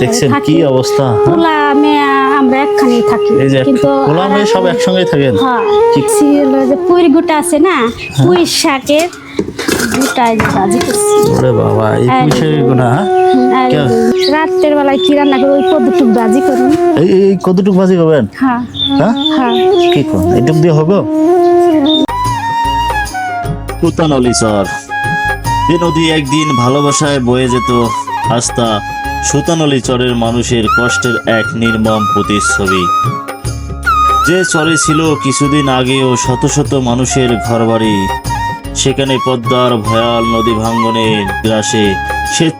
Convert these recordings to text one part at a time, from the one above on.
দেখছেন কি অবস্থা হ্যাঁ? পোলা মেয়ে আমরা একখানেই থাকি। কিন্তু পোলা মেয়ে সব একসঙ্গেই থাকেন? হ্যাঁ যে পুঁই গোটা আছে না হ্যাঁ। পুঁই শাকের বাবা এই? রাত্রের বেলায় কি রান্না করব ওই পদ্মটুক ভাজি করুন। এই এই কতটুকু বাজি করবেন? হ্যাঁ। কি কোন এটুক দিয়ে হবে? পুতানলি চর যে নদী একদিন ভালোবাসায় বয়ে যেত আস্তা সুতানলি চরের মানুষের কষ্টের এক নির্মম প্রতিচ্ছবি। যে চরে ছিল কিছুদিন আগেও শত শত মানুষের ঘরবাড়ি, সেখানে পদ্মার ভয়াল নদী ভাঙ্গনের গ্রাসে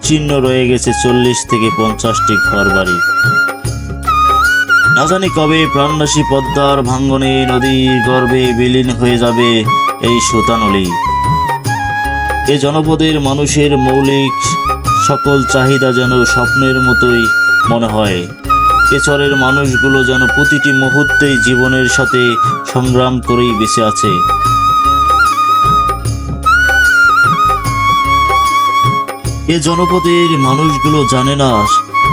চিহ্ন রয়ে গেছে চল্লিশ থেকে পঞ্চাশটি ঘরবাড়ি। না জানি কবে প্রাণনাশী পদ্মার ভাঙ্গনে নদী গর্ভে বিলীন হয়ে যাবে এই সুতানলি এ জনপদের মানুষের মৌলিক সকল চাহিদা যেন স্বপ্নের মতোই মনে হয়। এ মানুষগুলো যেন প্রতিটি মুহূর্তেই জীবনের সাথে সংগ্রাম করেই বেঁচে আছে। এ জনপদের মানুষগুলো জানে না,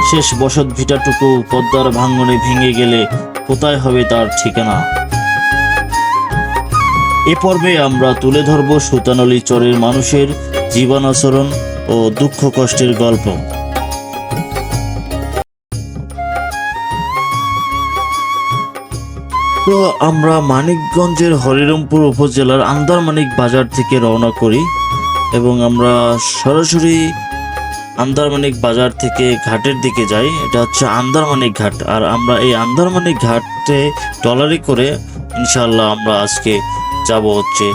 শেষ বসত ভিটাটুকু পদ্মার ভাঙ্গনে ভেঙে গেলে কোথায় হবে তার ঠিকানা। এ পর্বে আমরা তুলে ধরব সুতানলি চরের মানুষের জীবনাচরণ ও দুঃখ কষ্টের গল্প। তো আমরা মানিকগঞ্জের হরিরামপুর উপজেলার আন্দারমানিক বাজার থেকে রওনা করি এবং আমরা সরাসরি আন্দারমানিক বাজার থেকে ঘাটের দিকে যাই। এটা হচ্ছে আন্দারমানিক ঘাট। আর আমরা এই আন্দারমানিক ঘাটে ট্রলারি করে ইনশাল্লাহ আমরা আজকে যাব হচ্ছে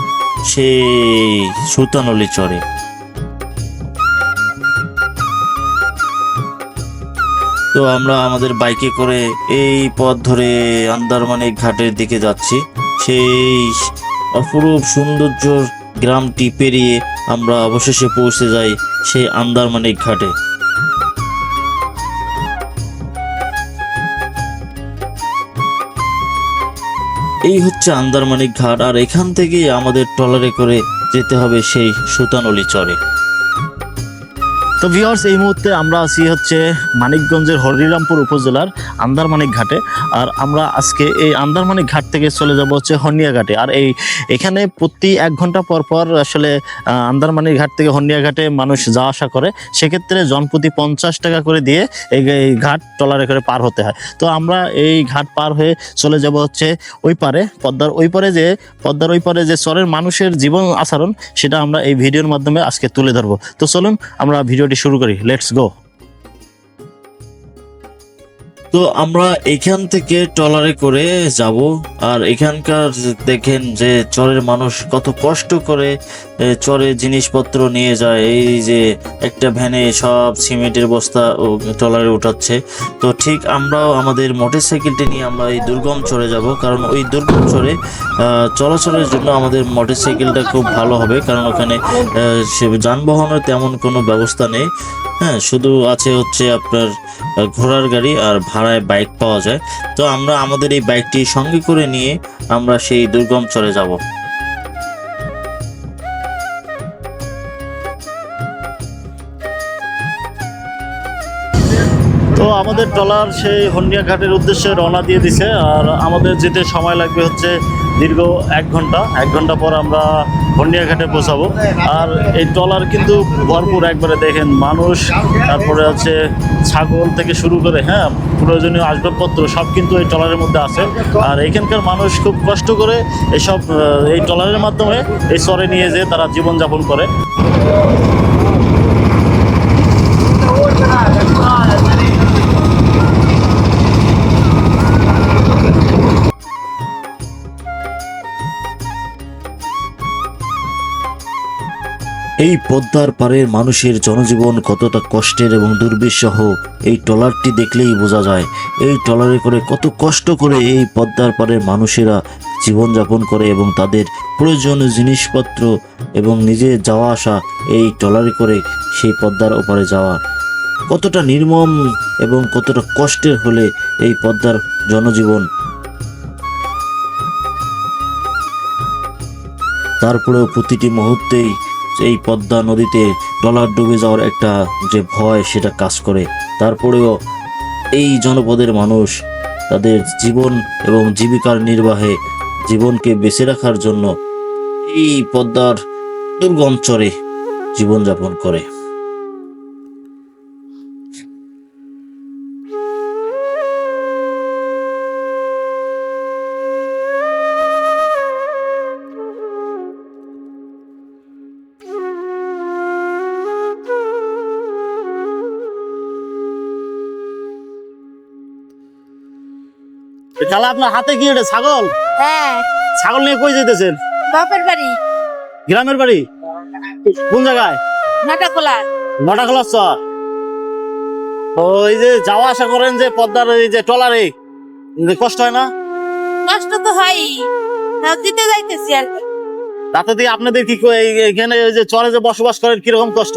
সেই সুতানলি চরে। তো আমরা আমাদের বাইকে করে এই পথ ধরে আন্দারমানিক ঘাটের দিকে যাচ্ছি। সেই অপরূপ সৌন্দর্য গ্রামটি পেরিয়ে আমরা অবশেষে পৌঁছে যাই সেই আন্দারমানিক ঘাটে। এই হচ্ছে আন্দারমানিক ঘাট, আর এখান থেকেই আমাদের ট্রলারে করে যেতে হবে সেই সুতানলি চরে। তো ভিওর্স এই মুহূর্তে আমরা আছি হচ্ছে মানিকগঞ্জের হরিরামপুর উপজেলার আন্দারমানিক ঘাটে। আর আমরা আজকে এই আন্দারমানিক ঘাট থেকে চলে যাব হচ্ছে হর্নিয়া ঘাটে আর এই এখানে প্রতি এক ঘণ্টা পর পর আসলে আন্দারমানিক ঘাট থেকে হর্নিয়া ঘাটে মানুষ যাওয়া আসা করে। সেক্ষেত্রে জনপ্রতি পঞ্চাশ টাকা করে দিয়ে এই ঘাট ট্রলারে করে পার হতে হয়। তো আমরা এই ঘাট পার হয়ে চলে যাব হচ্ছে ওই পারে, পদ্মার ওই পারে যে, পদ্মার ওই পারে যে চরের মানুষের জীবন আচরণ, সেটা আমরা এই ভিডিওর মাধ্যমে আজকে তুলে ধরবো। তো চলুন, আমরা ভিডিওটি শুরু করি লেটস গো তো আমরা এখান থেকে ট্রলারে করে যাব, আর এখানকার দেখেন যে চরের মানুষ কত কষ্ট করে চরে জিনিসপত্র নিয়ে যায়। এই যে একটা ভ্যানে সব সিমেন্টের বস্তা ট্রলারে উঠাচ্ছে। তো ঠিক আমরাও আমাদের মোটরসাইকেলটি নিয়ে আমরা এই দুর্গম চরে যাব। কারণ ওই দুর্গম চরে চলাচলের জন্য আমাদের মোটরসাইকেলটা খুব ভালো হবে। কারণ ওখানে যানবাহনের তেমন কোনো ব্যবস্থা নেই। হ্যাঁ শুধু আছে হচ্ছে আপনার ঘোড়ার গাড়ি আর ভাড়ায় বাইক পাওয়া যায়। তো আমরা আমাদের এই বাইকটি সঙ্গে করে নিয়ে আমরা সেই দুর্গম চরে যাব। আমাদের ট্রলার সেই হন্ডিয়া ঘাটের উদ্দেশ্যে রওনা দিয়ে দিছে, আর আমাদের যেতে সময় লাগবে হচ্ছে দীর্ঘ এক ঘণ্টা। এক ঘণ্টা পর আমরা হন্ডিয়া ঘাটে পৌঁছাবো। আর এই ট্রলার কিন্তু ভরপুর, একবারে দেখেন মানুষ, তারপরে হচ্ছে ছাগল থেকে শুরু করে হ্যাঁ প্রয়োজনীয় আসবাবপত্র, সব কিন্তু এই ট্রলারের মধ্যে আছে। আর এখানকার মানুষ খুব কষ্ট করে এসব এই ট্রলারের মাধ্যমে এই চরে নিয়ে যেয়ে তারা জীবনযাপন করে। এই পদ্মার পাড়ের মানুষের জনজীবন কতটা কষ্টের এবং দুর্বিষহ, এই ট্রলারটি দেখলেই বোঝা যায়। এই ট্রলারে করে কত কষ্ট করে এই পদ্মার পাড়ের মানুষেরা জীবনযাপন করে এবং তাদের প্রয়োজনীয় জিনিসপত্র এবং নিজে যাওয়া আসা এই ট্রলারে করে সেই পদ্মার ওপারে যাওয়া। কতটা নির্মম এবং কতটা কষ্টের হলে এই পদ্মার জনজীবন। তারপরেও প্রতিটি মুহূর্তেই এই পদ্মা নদীতে ডলার ডুবে যাওয়ার একটা যে ভয়, সেটা কাজ করে। তারপরেও এই জনপদের মানুষ তাদের জীবন এবং জীবিকার নির্বাহে জীবনকে বেঁচে রাখার জন্য এই পদ্মার দুর্গম চরে জীবনযাপন করে। তাহলে আপনার হাতে কি এটা ছাগল? হ্যাঁ। ছাগল নিয়ে কই যেতেছেন বাপের বাড়ি। গ্রামের বাড়ি? কোন জায়গায়? নাটা খোলা নটা চর। ওই যে যাওয়া আসা করেন যে পদ্মার এই যে টলারে কষ্ট হয় না? কষ্ট তো হয় দিতে যাইতেছি আর। তাতে দিয়ে আপনাদের কি এখানে ওই যে চরে যে বসবাস করেন কীরকম কষ্ট?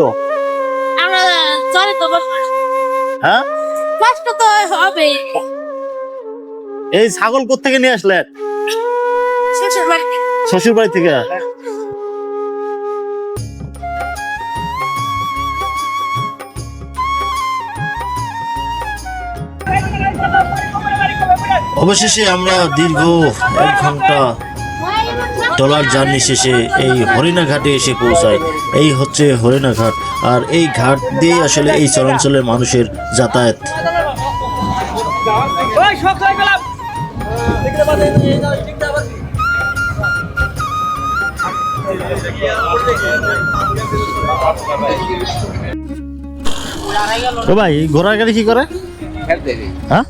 আমরা চলে তো বসবাস। হ্যাঁ? কষ্ট তো হবে এই ছাগল কোথেকে নিয়ে আসলেন শ্বশুর বাড়ি থেকে? অবশেষে আমরা দীর্ঘ এক ঘণ্টা ডলার জার্নি শেষে এই হরিণা ঘাটে এসে পৌঁছায় এই হচ্ছে হরিণা ঘাট। আর এই ঘাট দিয়ে আসলে এই চরাঞ্চলের মানুষের যাতায়াত। তো ভাই ঘোড়ার গাড়ি কি করে? হ্যাঁ?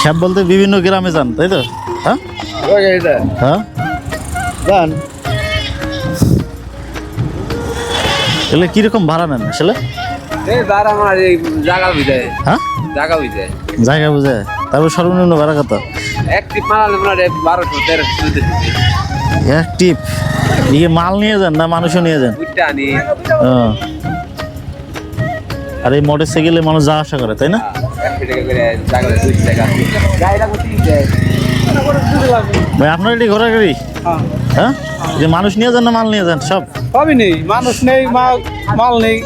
খ্যাপ বলতে বিভিন্ন গ্রামে যান তাই তো? হ্যাঁ? হ্যাঁ? যান। এগুলো কীরকম ভাড়া নেন আসলে? আমার জায়গা হ্যাঁ? জায়গা বুঝে জায়গা বুঝে তারপর সর্বনিম্ন ভাড়া কত? এক টিপ মনে হয় বারোশো তেরোশো এক টিপ? ইয়ে মাল নিয়ে যান না মানুষও নিয়ে যান? আনি। আর এই মোটর সাইকেলে মানুষ যাওয়া আসা করে তাই না? যায় ভাই আপনার এটি ঘোড়া গাড়ি? হ্যাঁ। যে মানুষ নিয়ে যান না মাল নিয়ে যান সব? সবই নেই। মানুষ নেই মাল মাল নেই।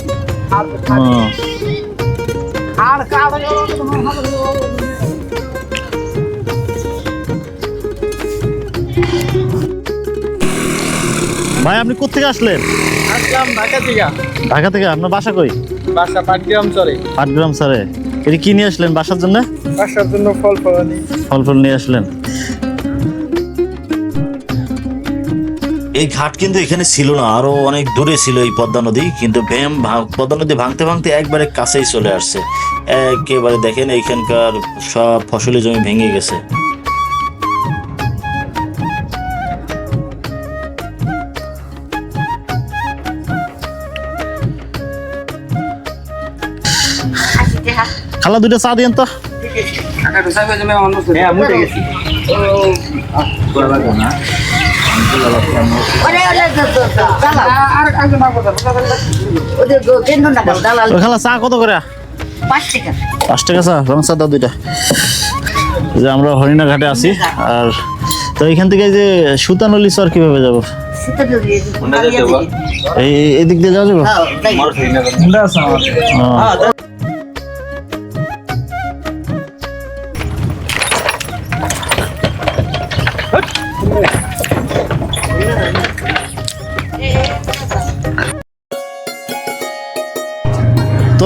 ভাই আপনি কোথেকে আসলেন? আসলাম ঢাকা থেকে। ঢাকা থেকে? আপনার বাসা কই? বাসা পাটগ্রাম চলে পাটগ্রাম এটি কি নিয়ে আসলেন বাসার জন্য? বাসার জন্য ফল ফল ফল ফল নিয়ে আসলেন। এই ঘাট কিন্তু এখানে ছিল না আরও অনেক দূরে ছিল এই পদ্মা নদী কিন্তু ভ্যাম ভাঙ- পদ্মা নদী ভাঙতে ভাঙতে একবারে কাছেই চলে আসছে। একেবারে দেখেন এইখানকার সব ফসলি জমি ভেঙে গেছে। খালা দুটো চা দিয়েন তো। হ্যাঁ মুটে গেছি। খালা চা কত করে? পাঁচ টাকা। চা রং চা দাও দুইটা। যে আমরা হরিণা ঘাটে আছি আর তো এখান থেকে যে সুতানলি চর কীভাবে যাব? এই দিক দিয়ে যাওয়া যাব?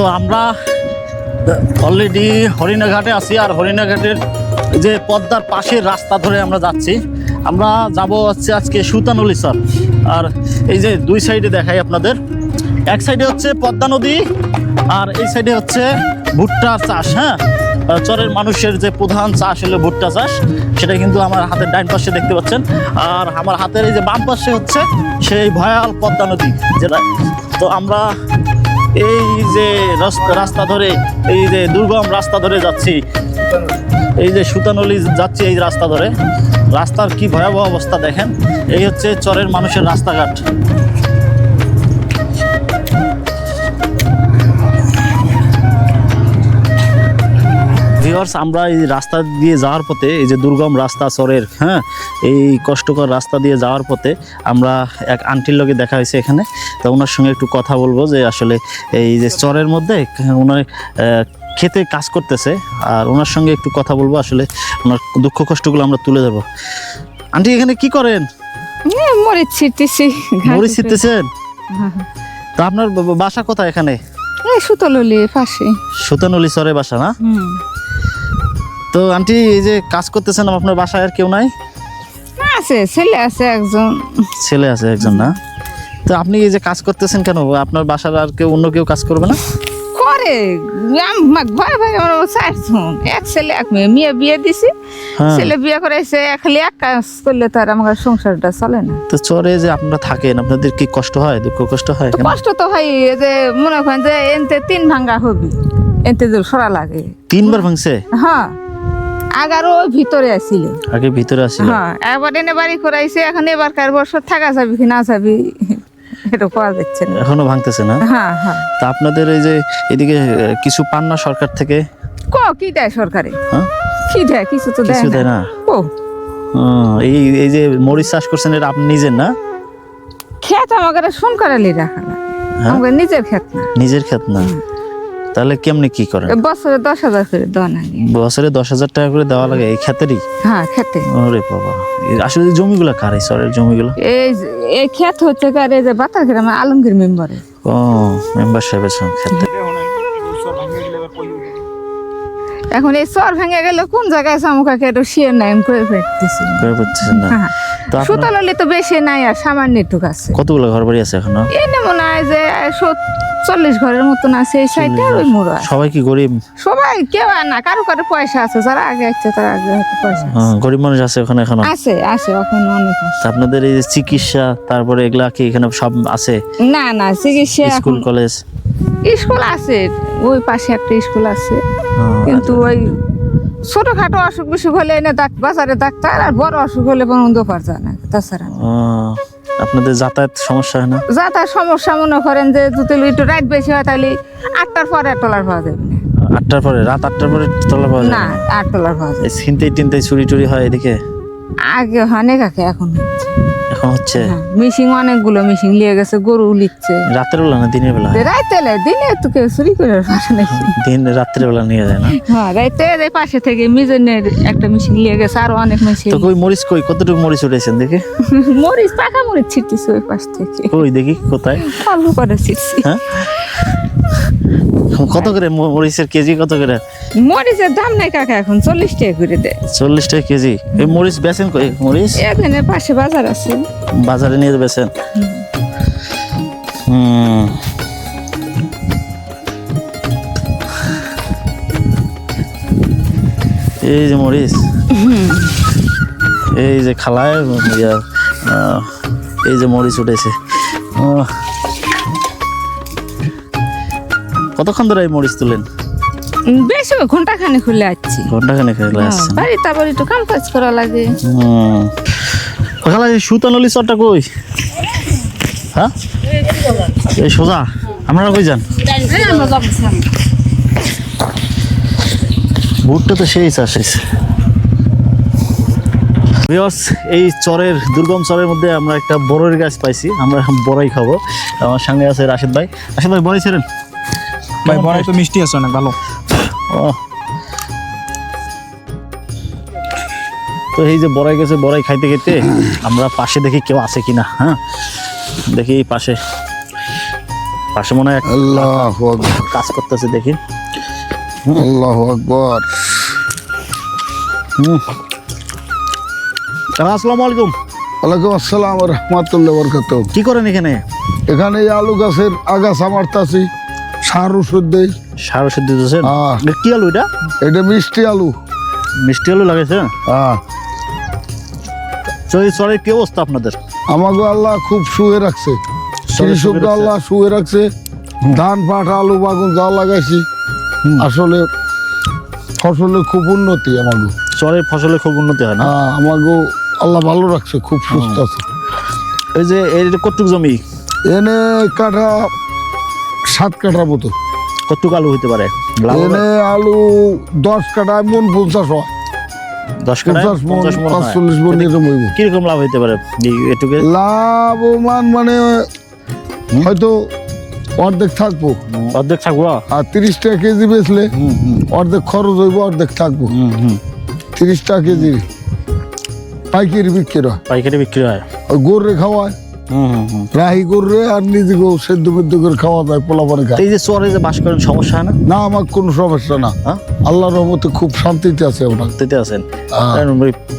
তো আমরা অলরেডি হরিণাঘাটে আছি আর হরিণাঘাটের যে পদ্মার পাশের রাস্তা ধরে আমরা যাচ্ছি। আমরা যাব হচ্ছে আজকে সুতানলি স্যার আর এই যে দুই সাইডে দেখাই আপনাদের। এক সাইডে হচ্ছে পদ্মা নদী আর এই সাইডে হচ্ছে ভুট্টার চাষ হ্যাঁ? চরের মানুষের যে প্রধান চাষ হলো ভুট্টা চাষ, সেটা কিন্তু আমার হাতের ডাইন পাশে দেখতে পাচ্ছেন। আর আমার হাতের এই যে বাম পাশে হচ্ছে সেই ভয়াল পদ্মা নদী, যেটা। তো আমরা এই যে রাস্তা ধরে, এই যে দুর্গম রাস্তা ধরে যাচ্ছি। এই যে সুতানলি যাচ্ছি এই রাস্তা ধরে। রাস্তার কি ভয়াবহ অবস্থা দেখেন? এই হচ্ছে চরের মানুষের রাস্তাঘাট। ভিউয়ার্স আমরা এই রাস্তা দিয়ে যাওয়ার পথে এই যে দুর্গম রাস্তা চরের হ্যাঁ এই কষ্টকর রাস্তা দিয়ে যাওয়ার পথে আমরা এক আন্টির লোকে দেখা হয়েছে এখানে। তো ওনার সঙ্গে একটু কথা বলব যে আসলে এই যে চরের মধ্যে ওনার খেতে কাজ করতেছে আর ওনার সঙ্গে একটু কথা বলব আসলে ওনার দুঃখ কষ্টগুলো আমরা তুলে ধরবো। আন্টি এখানে কি করেন? মরিচ ছিটতেছি। মরিচ ছিটতেছেন? তা আপনার বা- বা- বাসা কোথায় এখানে? এই সুতললি পাশে সুতানলি সরে বাসা না? তো আন্টি এই যে কাজ করতেছেন আপনার বাসায় আর কেউ নাই? আছে ছেলে আছে একজন। ছেলে আছে একজন না? তো আপনি এই যে কাজ করতেছেন কেন? আপনার বাসার আর কেউ অন্য কেউ কাজ করবে না? করে ভয় ভয় চারজন এক ছেলে এক মেয়ে। মেয়ে বিয়ে দিছি। হ্যাঁ। ছেলে বিয়ে করাইছে খালি এক কাজ করলে তো আর আমার সংসারটা চলে না। তো চরে যে আপনারা থাকেন আপনাদের কি কষ্ট হয় দুঃখ কষ্ট হয়? কষ্ট তো হয় যে মনে করেন যে এনতে তিন ভাঙ্গা হবি। এনতে যে সরা লাগে। তিনবার ভাঙছে? হ্যাঁ। আগারও ভিতরে আসিল। আগে ভিতরে আসছিল হ্যাঁ এবার এনে বাড়ি করাইছে এখন এবার কার বছর থাকা যাবি কি না যাবি? এটা পাওয়া যাচ্ছে না। এখনও ভাঙতেছে না? হ্যাঁ হ্যাঁ। তা আপনাদের এই যে এদিকে কিছু পান না সরকার থেকে? ক কি দেয় সরকারে? হ্যাঁ? কি দেয়? কিছু তো দেয় দেয় না? ও। এই এই যে মরিচ চাষ করছেন এটা আপনি নিজের না? খেত আমাকে শুন করালি রাখা না। হ্যাঁ? আমাকে নিজের ক্ষেত না। নিজের ক্ষেত না? তাহলে কেমনি কি করেন? বছরে দশ হাজার করে দেওয়া লাগে। বছরে দশ হাজার টাকা করে দেওয়া লাগে এই ক্ষেতেরই? হ্যাঁ খেতে ওরে বাবা। আসলে এই জমিগুলো কার এই চরের জমিগুলো? এই এই ক্ষেত হচ্ছে কার এই যে বাতার গ্রামে আলমগীর মেম্বারে। ও মেম্বার সাহেবের সঙ্গে ক্ষেতে। এখন এই চর ভেঙে গেলে কোন জায়গায় চামুকাকে একটু শিয়ার নাইম করে ফেলতেছি করে পাচ্ছেন না। হ্যাঁ তো আপনার তো বেশি নাই আর সামান্য একটুক আছে কতগুলো ঘর বাড়ি আছে এখনও? এনে মনে হয় যে সত- চল্লিশ ঘরের মতন আছে এই সাইডে আর ওই মোড় সবাই কি গরিব? সবাই কেউ আর না কারও কারও পয়সা আছে যারা আগে আছে তারা আগে হয়তো পয়সা আছে। গরিব মানুষ আছে ওখানে এখনও? আছে আছে ওখানে অনেক আছে। তা আপনাদের এই যে চিকিৎসা তারপরে এগুলা কি এখানে সব আছে? না না চিকিৎসা স্কুল এখন- কলেজ? স্কুল আছে ওই পাশে একটা স্কুল আছে। কিন্তু ওই ছোটখাটো অসুখ বিসুখ হলে এনে ডাক বাজারে ডাক্তার আর বড় অসুখ হলে বন্ধ করা যায় না তাছাড়া। না। আপনাদের যাতায়াত সমস্যা হয় না? যাতায়াত সমস্যা মনে করেন যে যদি একটু রাইট বেশি হয় তাহলে আটটার পরে টলার পাওয়া যাবে না। আটটার পরে রাত আটটার পরে তলা পাওয়া যায় না আট টলার পাওয়া যাবে এই ছিনতাই টিনতাই চুরি টুরি হয় এদিকে? আগে অনেক আগে এখন এখন হচ্ছে। হ্যাঁ, মিশিং অনেকগুলো মিশিং লিয়ে গেছে গরু লিখছে রাতের বেলা না দিনের বেলা? রাইতে দিনে তো কেউ চুরি করে পাশে নাকি? দিন রাত্রের বেলা নিয়ে যায় না? হ্যাঁ রাইতে এই পাশে থেকে মিজনের একটা মিশিং লিয়ে গেছে আরও অনেক মিশিং তো কই মরিচ কই? কতটুকু মরিচ উঠেছেন দেখি? মরিচ পাকা মরিচ ছিটতেছে ওই পাশ থেকে। কই দেখি কোথায়? আলু করে ছিটছি। হ্যাঁ? কত করে মরিচের কেজি কত করে? মরিচের দাম নাই কাকা এখন চল্লিশ টাকা করে দেয়। চল্লিশ টাকা কেজি। এই মরিচ বেচেন কই? মরিচ? এখানে পাশে বাজার আছে। বাজারে নিয়ে বেচেন? হুম। এই যে মরিচ। এই যে খালায় এই যে মরিচ উঠেছে। আহ। কতক্ষণ ধরে এই মরিচ তুলেন? বেশি ঘণ্টা খানে খুলে আসছি ঘন্টাখানে খেলে আসছেন বাড়ি তারপর একটু কাম কাজ করা লাগে। খালা এই সুতানলি চরটা কই? হ্যাঁ? এই সোজা আপনারা কই যান? ভুট্টা তো সেই চাষ হয়েছে। এই চরের দুর্গম চরের মধ্যে আমরা একটা বড়ের গাছ পাইছি আমরা এখন বড়াই খাব। আমার সঙ্গে আছে রাশেদ ভাই। রাশেদ ভাই বড়াই ছিলেন? ভাই বড়াই তো মিষ্টি আছে অনেক ভালো। ও। তো এই যে বড়াই গেছে বড়াই খাইতে খাইতে আমরা পাশে দেখি কেউ আছে কিনা হ্যাঁ? দেখি এই পাশে। পাশে মনে হয় আল্লাহ কাজ করতেছে দেখি। আল্লাহ আকবর। হুম। আসসালামু আলাইকুম। ওয়ালাইকুম আসসালাম রহমতুল্লাহ বরকত কি করেন এখানে? এখানে আলু গাছের আগাছা মারতাছি। সার ওষুধ দেই। সার ওষুধ দিতেছেন? হ্যাঁ। কি আলু এটা? এটা মিষ্টি আলু। মিষ্টি আলু লাগাইছেন হ্যাঁ। এই চরের কি অবস্থা আপনাদের? আমাকে আল্লাহ খুব শুয়ে রাখছে। শুয়ে কৃষক রাখছে। আল্লাহ শুয়ে রাখছে। ধান পাট আলু বাগুন যা লাগাইছি আসলে ফসলের খুব উন্নতি আমাকে চরের ফসলে খুব উন্নতি হয় না? হ্যাঁ আমাকে আল্লাহ ভালো রাখছে খুব সুস্থ আছে। এই যে এর কতটুক জমি? এনে কাঠা সাত কাঠা মতো। কতটুক আলু হইতে পারে? এনে আলু দশ কাটায় মন পঞ্চাশ হয়। দশ পঞ্চাশ মন পঞ্চাশ। পাঁচচল্লিশ মন এরকম হইব। কীরকম লাভ হইতে পারে? এটুকু? লাভবান মানে হয়তো অর্ধেক থাকব। অর্ধেক থাকব? আর তিরিশ টাকা কেজি বেচলে অর্ধেক খরচ হইব অর্ধেক থাকব। হুম হুম। তিরিশ টাকা কেজি পাইকারি বিক্রি হয়। পাইকারি বিক্রি হয়। ওই গরুরে খাওয়ায়। রাহি গরুরে আর নিজেকেও সেদ্ধ মেদ্ধ করে খাওয়া যায় পোলা পানে খায় এই যে চরে যে বাস করেন সমস্যা হয় না না আমার কোনো সমস্যা না হ্যাঁ? আল্লাহর রহমতে খুব শান্তিতে আছে আমরা আছেন হ্যাঁ।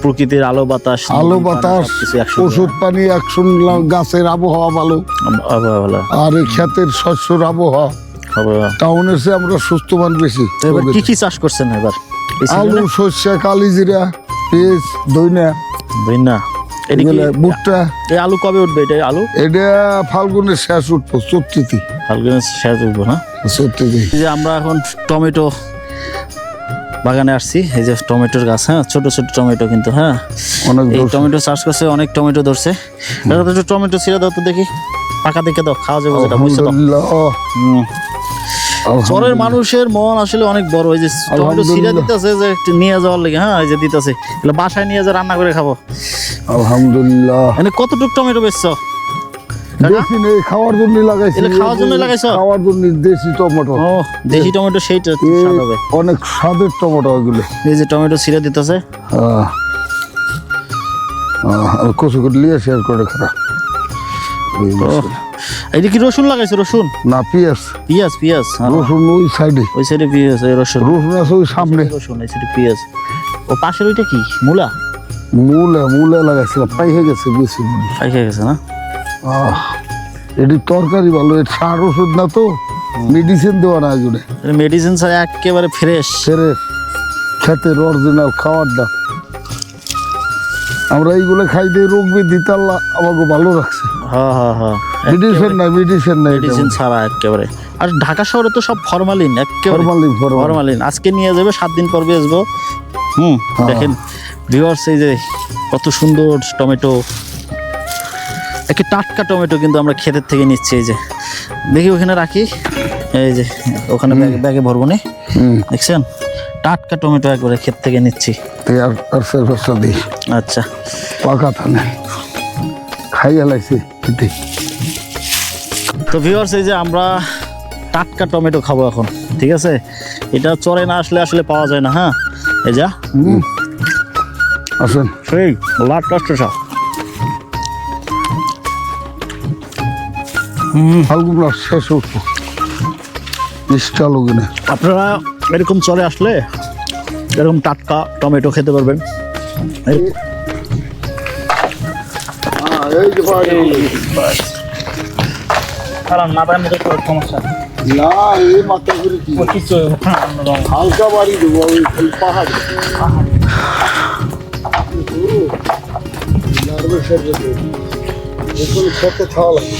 প্রকৃতির আলো বাতাস আলো বাতাস। ওষুধ পানি একসঙ্গে গাছের আবহাওয়া ভালো আর এই ক্ষেতের শস্যর আবহাওয়া। টাউনের চেয়ে আমরা সুস্থমান বেশি এবার কি কি চাষ করছেন এবার আলু? সর্ষে কালিজিরা পেঁয়াজ দইনা কি এগুলা ভুট্টা এই আলু কবে উঠবে? এটা আলু? এটা ফাল্গুনের শেষ উঠবো চতুর্থী হালকা শেষ উঠবো না? চতুর্থী যে আমরা এখন টমেটো বাগানে আসছি। এই যে টমেটোর গাছ হ্যাঁ? ছোট ছোট টমেটো কিন্তু হ্যাঁ? অনেক এই টমেটো চাষ করছে অনেক টমেটো ধরছে। তো টমেটো ছিঁড়ে দাও তো দেখি। পাকা দেখে দাও খাওয়া যাবে যেটা বুঝছ আলহামদুলিল্লাহ। মানুষের মন আসলে অনেক বড়। এই যে টমেটো ছিঁড়ে। দিতেছে যে নিয়ে যাওয়ার লেগে হ্যাঁ? এই যে দিতেছে। বাসায় নিয়ে যা রান্না করে খাব। আলহামদুলিল্লাহ। এনে কতটুক টমেটো বেচছো? দেশি নেই খাওয়ার জন্য লাগাইছি। এগুলো খাওয়ার জন্য লাগাইছো? খাওয়ার জন্য দেশি টমেটো। ও দেশি টমেটো সেইটা স্বাদ হবে। অনেক স্বাদের টমেটো ওইগুলো এই যে টমেটো ছিঁড়ে দিতেছে। আহ, আর কচু নিয়ে শেয়ার করে খারা। এইটা কি রসুন লাগাইছে রসুন? না পিঁয়াজ। পিঁয়াজ পিঁয়াজ। হ্যাঁ। রসুন ওই সাইডে। ওই সাইডে পিঁয়াজ রসুন। রসুন আছে ওই সামনে। রসুন এই সাইডে পিঁয়াজ। ও পাশের ওইটা কি? মূলা? মূলে মূলে লাগাইছিলাম পাই হয়ে গেছে বেশি। পাইকে গেছে না? আহ, এটি তরকারি ভালো এর সার ওষুধ না তো মেডিসিন দেওয়া না এগুলো মেডিসিন ছাড়া একেবারে ফ্রেশ ফেরে খেতের অরিজিনাল খাবারটা। আমরা এইগুলো খাইতে রোগ বৃদ্ধিতে আল্লাহ আমাকে ভালো রাখছে। হ্যাঁ হ্যাঁ হ্যাঁ মেডিসিন নাই মেডিসিন নাই মেডিসিন ছাড়া একেবারে। আর ঢাকা শহরে তো সব ফরমালিন একেবারে। ফরমালিন ফরমালিন আজকে নিয়ে যাবে সাত দিন পর বেচবো। হুম হ্যাঁ। দেখেন ভিউয়ার্স এই যে কত সুন্দর টমেটো। একে টাটকা টমেটো কিন্তু আমরা ক্ষেতের থেকে নিচ্ছি এই যে। দেখি ওখানে রাখি। এই যে ওখানে ব্যাগে ভরবো নি। দেখছেন? টাটকা টমেটো একবারে ক্ষেত থেকে নিচ্ছি। আচ্ছা। পাকা থানে খাই হেলাইছে খেতে। তো ভিউয়ার্স এই যে আমরা টাটকা টমেটো খাব এখন ঠিক আছে? এটা চরে না আসলে আসলে পাওয়া যায় না হ্যাঁ? এই যা। আসেন। সেই লাট কষ্ট সব ফাল্গুন মাস শেষ উঠবো ইস্টা লোকিনে আপনারা এরকম চলে আসলে এরকম টাটকা টমেটো খেতে পারবেন। পাহাড়ে কারণ মাথার মধ্যে সমস্যা। না এই মাথা করে হালকা বাড়ি দেবো ওই খালি পাহাড়ে দেখুন খেতে খাওয়া লাগে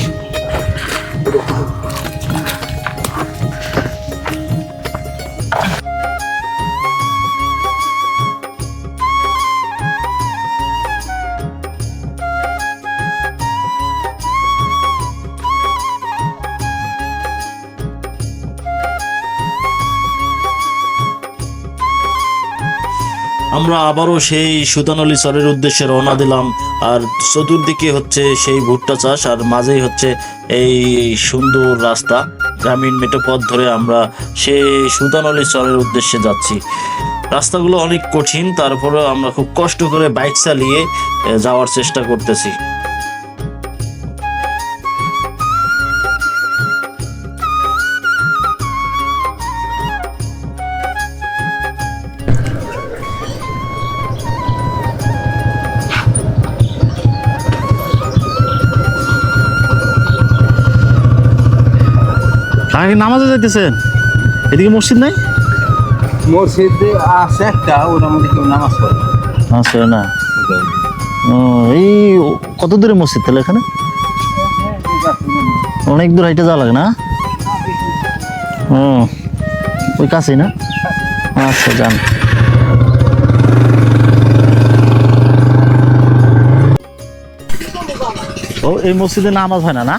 আমরা আবারও সেই সুদানলি চরের উদ্দেশ্যে রওনা দিলাম। আর চতুর্দিকে হচ্ছে সেই ভুট্টা চাষ, আর মাঝেই হচ্ছে এই সুন্দর রাস্তা, গ্রামীণ মেটোপথ ধরে আমরা সেই সুদানলি চরের উদ্দেশ্যে যাচ্ছি। রাস্তাগুলো অনেক কঠিন, তারপরেও আমরা খুব কষ্ট করে বাইক চালিয়ে যাওয়ার চেষ্টা করতেছি। আগে নামাজে যাইতেছেন? এদিকে মসজিদ নাই? মসজিদে আছে একটা ওটার মধ্যে কেউ নামাজ পড়ে। আচ্ছা না? ও এই কত দূরে মসজিদ তাহলে এখানে? অনেক দূর হাইটে যাওয়া লাগে না? ও ওই কাছেই না? আচ্ছা যান। ও এই মসজিদে নামাজ হয় না না?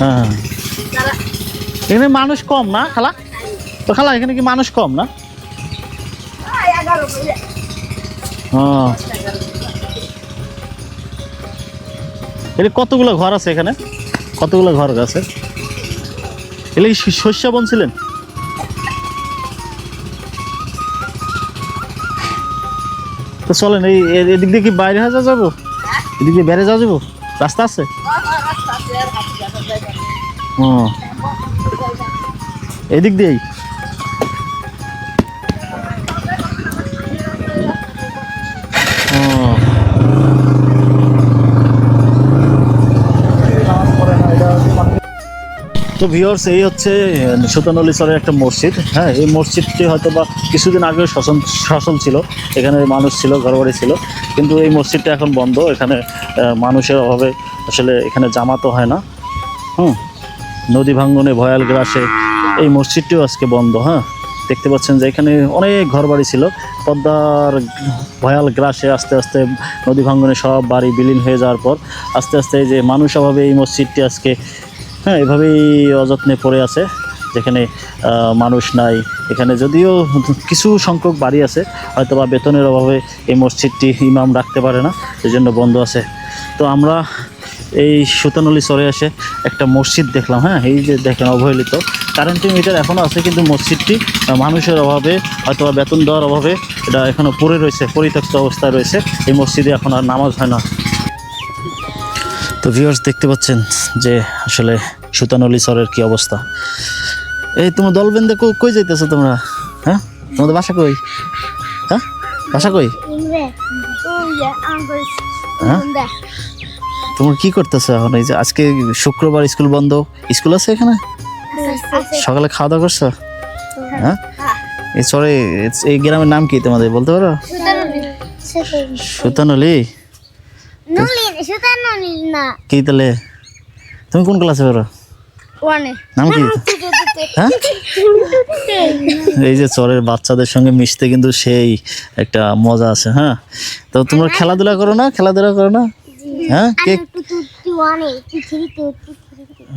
হ্যাঁ। এখানে মানুষ কম না, খালা? তো খালা, এখানে কি মানুষ কম না? ও এটা কতগুলো ঘর আছে এখানে? কতগুলো ঘর আছে? এগুলো কি শস্য বনছিলেন? তো চলেন, এই এদিক দিয়ে কি বাইরে হয়ে যাব? এদিক দিয়ে বেড়ে যাওয়া যাব? রাস্তা আছে? এদিক দিয়েই। তো ভিওর্স এই হচ্ছে সুতানলি সরের একটা মসজিদ। হ্যাঁ এই মসজিদটি হয়তো বা কিছুদিন আগেও শাসন শাসন ছিল। এখানে মানুষ ছিল, ঘরবাড়ি ছিল। কিন্তু এই মসজিদটা এখন বন্ধ। এখানে মানুষের অভাবে আসলে এখানে জামাতো হয় না। হুম? নদী ভাঙ্গনে ভয়াল গ্রাসে এই মসজিদটিও আজকে বন্ধ হ্যাঁ? দেখতে পাচ্ছেন যে এখানে অনেক ঘরবাড়ি ছিল। পদ্মার ভয়াল গ্রাসে আস্তে আস্তে নদী ভাঙ্গনে সব বাড়ি বিলীন হয়ে যাওয়ার পর আস্তে আস্তে যে মানুষ অভাবে এই মসজিদটি আজকে হ্যাঁ এভাবেই অযত্নে পড়ে আছে, যেখানে মানুষ নাই। এখানে যদিও কিছু সংখ্যক বাড়ি আছে হয়তো বা বেতনের অভাবে এই মসজিদটি ইমাম রাখতে পারে না এই জন্য বন্ধ আছে। তো আমরা এই সুতানলি চরে এসে একটা মসজিদ দেখলাম হ্যাঁ? এই যে দেখেন অবহেলিত। কারেন্টের মিটার এখনও আছে কিন্তু মসজিদটি মানুষের অভাবে হয়তো বেতন দেওয়ার অভাবে এটা এখনও পড়ে রয়েছে পরিত্যক্ত অবস্থায় রয়েছে। এই মসজিদে এখন আর নামাজ হয় না। তো ভিউয়ার্স দেখতে পাচ্ছেন যে আসলে সুতানলি চরের কি অবস্থা। এই তোমার দল বেঁধে কই- কই যাইতেছো তোমরা? হ্যাঁ? তোমাদের বাসা কই? হ্যাঁ? বাসা কই? হ্যাঁ? তোমরা কি করতেছো এখন? এই যে আজকে শুক্রবার স্কুল বন্ধ। স্কুল আছে এখানে? সকালে খাওয়া দাওয়া করছ? হ্যাঁ? এই সরে এই গ্রামের নাম কি তোমাদের বলতে পারো? সুতানলি। কি তাহলে? তুমি কোন ক্লাসে পড়ো? নাম কি? হ্যাঁ? এই যে চরের বাচ্চাদের সঙ্গে মিশতে কিন্তু সেই একটা মজা আছে হ্যাঁ? তো তোমরা খেলাধুলা করো না? খেলাধুলা করো না? হ্যাঁ? কে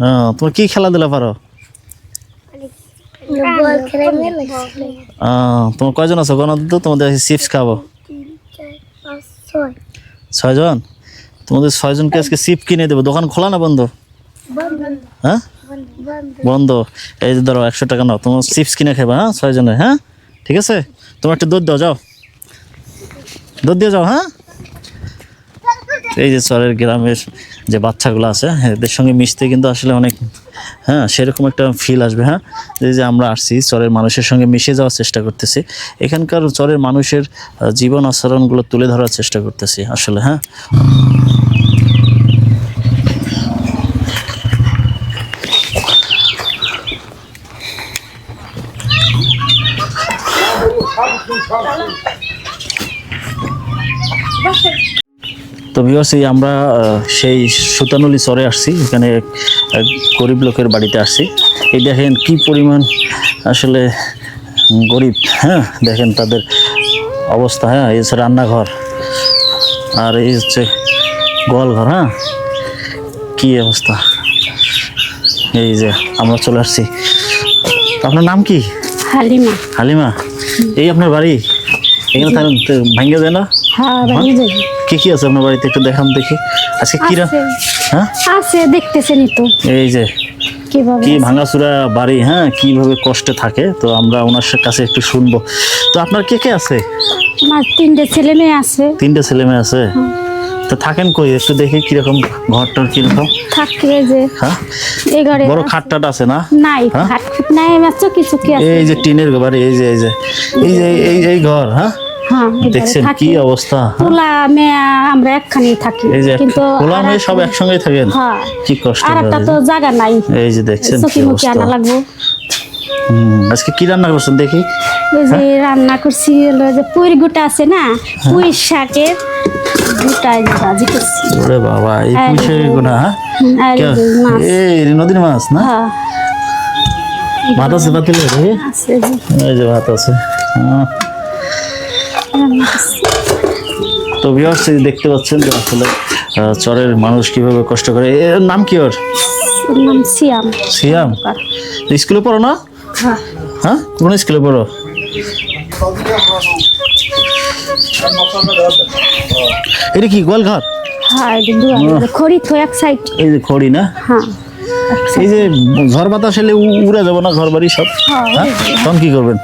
হ্যাঁ তোমার কি খেলাধুলা পারো? তোমার কয়জন আছো? গণ তো তোমাদের চিপস খাব। ছয়জন? তোমাদের ছয়জনকে আজকে চিপ কিনে দেবো। দোকান খোলা না বন্ধ? হ্যাঁ? বন্ধ। এই যে ধরো একশো টাকা নাও। তোমার চিপস কিনে খাবে হ্যাঁ ছয়জনের হ্যাঁ? ঠিক আছে? তোমার একটু দুধ দাও যাও। দুধ দিয়ে যাও হ্যাঁ? এই যে চরের গ্রামের যে বাচ্চাগুলো আছে হ্যাঁ, এদের সঙ্গে মিশতে কিন্তু আসলে অনেক হ্যাঁ সেরকম একটা ফিল আসবে হ্যাঁ। এই যে আমরা আসছি চরের মানুষের সঙ্গে মিশে যাওয়ার চেষ্টা করতেছি। এখানকার চরের মানুষের জীবন আচরণগুলো তুলে ধরার চেষ্টা করতেছি আসলে হ্যাঁ। তো এই আমরা সেই সুতানুলি চরে আসছি। এখানে এক গরিব লোকের বাড়িতে আসছি। এই দেখেন কি পরিমাণ আসলে গরিব হ্যাঁ? দেখেন তাদের অবস্থা হ্যাঁ? এই হচ্ছে রান্নাঘর। আর এই হচ্ছে গোয়াল ঘর হ্যাঁ? কি অবস্থা? এই যে আমরা চলে আসছি। আপনার নাম কি? হালিমা। হালিমা। এই আপনার বাড়ি? এখানে থাকেন তো ভাঙ্গে যায় না? হ্যাঁ বাড়ি যাবি কি কি আছে আপনার বাড়িতে একটু দেখান দেখি। আজকে কি হ্যাঁ? আছে দেখতেছেনি তো। এই যে কি। ভাঙাচুরা বাড়ি হ্যাঁ? কীভাবে কষ্টে থাকে তো আমরা ওনার কাছে একটু শুনব। তো আপনার কে কে আছে? আমার তিনটে ছেলে মেয়ে আছে। তিনটে ছেলে মেয়ে আছে? তো থাকেন কই? একটু দেখি কীরকম ঘরটার কীরকম। থাকে যে হ্যাঁ? এই ঘরে বড় খাটটাট আছে না? নাই হ্যাঁ? খাট নাই মাত্র কিছু কি আছে? এই যে টিনের বাড়ি এই যে এই যে এই যে এই এই ঘর হ্যাঁ? হ্যাঁ এই ঘরে দেখছেন থাকি। কি অবস্থা হ্যাঁ? পোলা মেয়ে আমরা একখানি থাকি। কিন্তু পোলা মেয়ে সব একসঙ্গে থাকেন? হ্যাঁ কি কষ্ট আর একটা তো জায়গা নাই। এই যে দেখছেন কি অবস্থা। আনা লাগবো। আজকে কি রান্না করছেন দেখি? এই যে রান্না করছি হলো যে পুঁই গোটা আছে না হ্যাঁ। পুঁই শাকের গোটা ভাজি করছি। ওরে বাবা এই এই- গোনা হ্যাঁ? এই নদীর মাছ না? হ্যাঁ। ভাত আছে আছে। যে এই যে ভাত আছে। হ্যাঁ। তো ভিউয়ার্স দেখতে পাচ্ছেন যে আসলে চরের মানুষ কীভাবে কষ্ট করে। এর নাম কি ওর? নাম সিয়াম। সিয়াম? স্কুলে পড়ো না? হ্যাঁ। হ্যাঁ? কোন স্কুলে পড়ো? এটা কি গোয়ালঘর হ্যাঁ খড়ি তো এক সাইড। এই যে খড়ি না? হ্যাঁ। এই যে ঝড় বাতাস এলে উড়ে যাব না ঘর বাড়ি সব? হ্যাঁ, হ্যাঁ? তখন কি করবেন?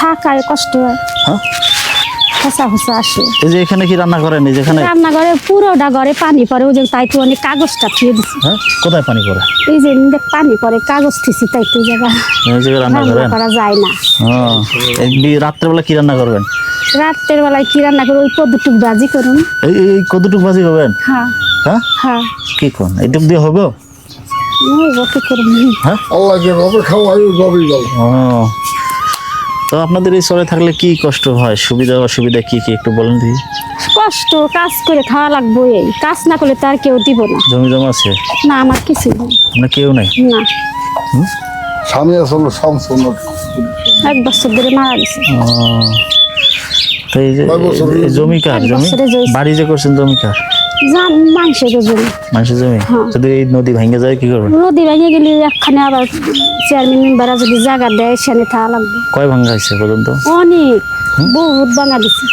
থাকায় কষ্ট হয়। হ্যাঁ? খসা খসা আসে। এই যে এখানে কি রান্না করেন? এই যে এখানে রান্নাঘরে পুরোটা ঘরে পানি পড়ে ওই যে তাই তো অনেক কাগজটা থুয়ে দিছি। হ্যাঁ? কোথায় পানি পড়ে? এই যে দেখ পানি পড়ে কাগজ থিছি তাই তো জায়গা এই রান্না রান্না করেন? করা যায় না। হ্যাঁ। এই বি- রাত্রেবেলা কি রান্না করবেন? রাতের বেলায় কি রান্না করে ওই পদ্মটুক ভাজি করুন। এই এই কতটুকু ভাজি করবেন? হ্যাঁ। হ্যাঁ? হ্যাঁ। কি কোন? এইটুক দিয়ে হবে? হ্যাঁ? আল্লাহ যেভাবে খাওয়াই ওইভাবেই ভালো ও। তো আপনাদের এই শহরে থাকলে কি কষ্ট হয়? সুবিধা অসুবিধা কি কি একটু বলেন দিই কষ্ট কাজ করে খাওয়া লাগবে এই। কাজ না করলে তার কেউ দিব না। জমি জমা আছে? না আমার কিছু নেই। না কেউ নাই? না। স্বামী আসলে সম্পূর্ণ এক বছর ধরে মারা গেছে। তো এই যে জমি কার? জমি? বাড়ি যে করছেন জমি কার? মানুষের জমি। মানুষের জমি? হ্যাঁ। যদি এই নদী ভেঙে যায় কি করবেন নদী ভেঙে গেলে একখানে আবার চেয়ারম্যান মেম্বাররা যদি জায়গা দেয় সেখানে থাকা লাগবে। কয় ভাঙ্গা হয়েছে পর্যন্ত? অনেক। বহুত ভাঙা দিছে।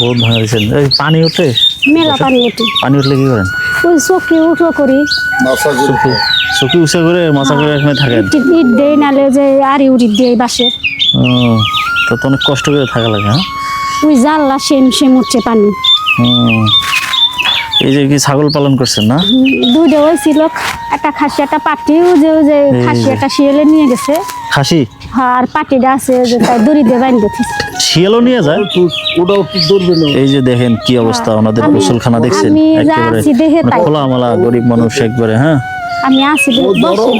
বহুত ভাঙা দিয়েছেন এই পানি উঠে? মেলা পানি উঠে। পানি উঠলে কি করেন? ওই চোখে উঠো করি। চকি উঁচা করে মাথা করে এখানে থাকেন? ইট ইট দেয় নালে যে আড়ি উড়ি দেয় বাসে ও, তো অনেক কষ্ট করে থাকা লাগে হ্যাঁ? ওই জানলা সেম সেম উঠছে পানি। হুম। এই যে কি ছাগল পালন করছেন না? দুইটা ওই একটা খাসি একটা পাটি ও যে যে খাসি একটা শিয়ালে নিয়ে গেছে। খাসি? হ্যাঁ, আর পাটিটা আছে যে তাই দড়ি দিয়ে দিছে। শিয়ালও নিয়ে যায়? ওটাও না এই যে দেখেন কি অবস্থা ওনাদের গোসলখানা দেখছেন? একেবারে আছি মানে। খোলামেলা গরিব মানুষ একবারে হ্যাঁ? আমি বসে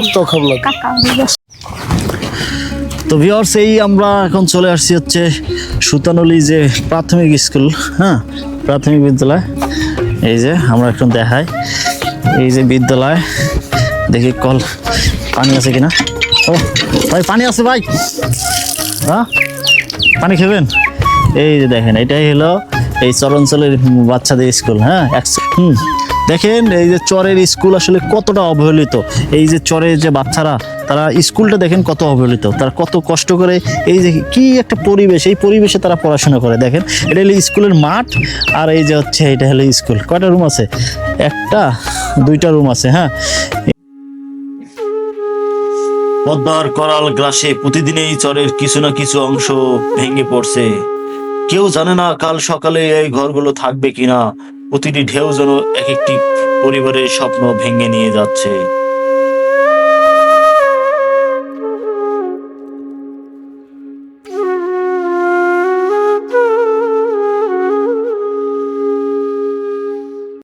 তো ভিওর্স এই আমরা এখন চলে আসছি হচ্ছে সুতানলি যে প্রাথমিক স্কুল হ্যাঁ? প্রাথমিক বিদ্যালয়। এই যে আমরা একটু দেখাই। এই যে বিদ্যালয়, দেখি কল পানি আছে কিনা। ও, ভাই, পানি আছে ভাই। হ্যাঁ পানি খেবেন? এই যে দেখেন, এটাই হলো এই চরাঞ্চলের বাচ্চাদের স্কুল হ্যাঁ? হুম, দেখেন এই যে চরের স্কুল আসলে কতটা অবহেলিত। এই যে চরের যে বাচ্চারা তারা স্কুলটা দেখেন কত অবহেলিত। তারা কত কষ্ট করে এই যে কি একটা পরিবেশ, এই পরিবেশে তারা পড়াশোনা করে। দেখেন, এটা হলো স্কুলের মাঠ আর এই যে হচ্ছে এটা হলো স্কুল। কয়টা রুম আছে? একটা, দুইটা রুম আছে হ্যাঁ? পদ্মার করাল গ্রাসে প্রতিদিনই চরের কিছু না কিছু অংশ ভেঙে পড়ছে। কেউ জানে না কাল সকালে এই ঘরগুলো থাকবে কিনা। প্রতিটি ঢেউ যেন এক একটি পরিবারের স্বপ্ন ভেঙে নিয়ে যাচ্ছে।